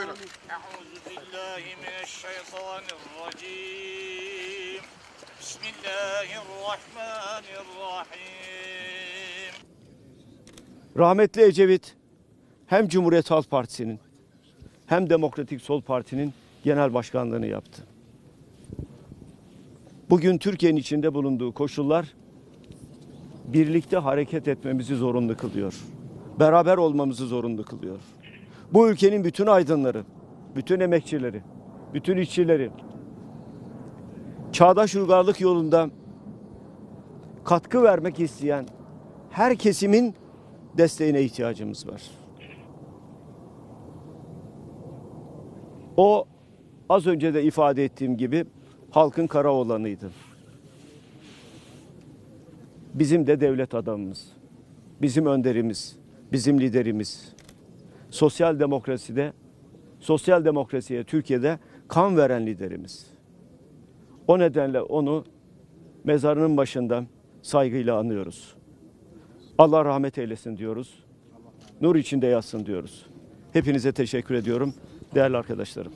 Buyurun. Euzubillahimineşşeytanirracim. Bismillahirrahmanirrahim. Rahmetli Ecevit hem Cumhuriyet Halk Partisi'nin hem Demokratik Sol Parti'nin genel başkanlığını yaptı. Bugün Türkiye'nin içinde bulunduğu koşullar birlikte hareket etmemizi zorunlu kılıyor. Beraber olmamızı zorunlu kılıyor. Bu ülkenin bütün aydınları, bütün emekçileri, bütün işçileri çağdaş uygarlık yolunda katkı vermek isteyen her kesimin desteğine ihtiyacımız var. O az önce de ifade ettiğim gibi halkın kara olanıydı. Bizim de devlet adamımız, bizim önderimiz, bizim liderimiz. Sosyal demokraside, sosyal demokrasiye Türkiye'de kan veren liderimiz. O nedenle onu mezarının başında saygıyla anıyoruz. Allah rahmet eylesin diyoruz. Nur içinde yatsın diyoruz. Hepinize teşekkür ediyorum değerli arkadaşlarım.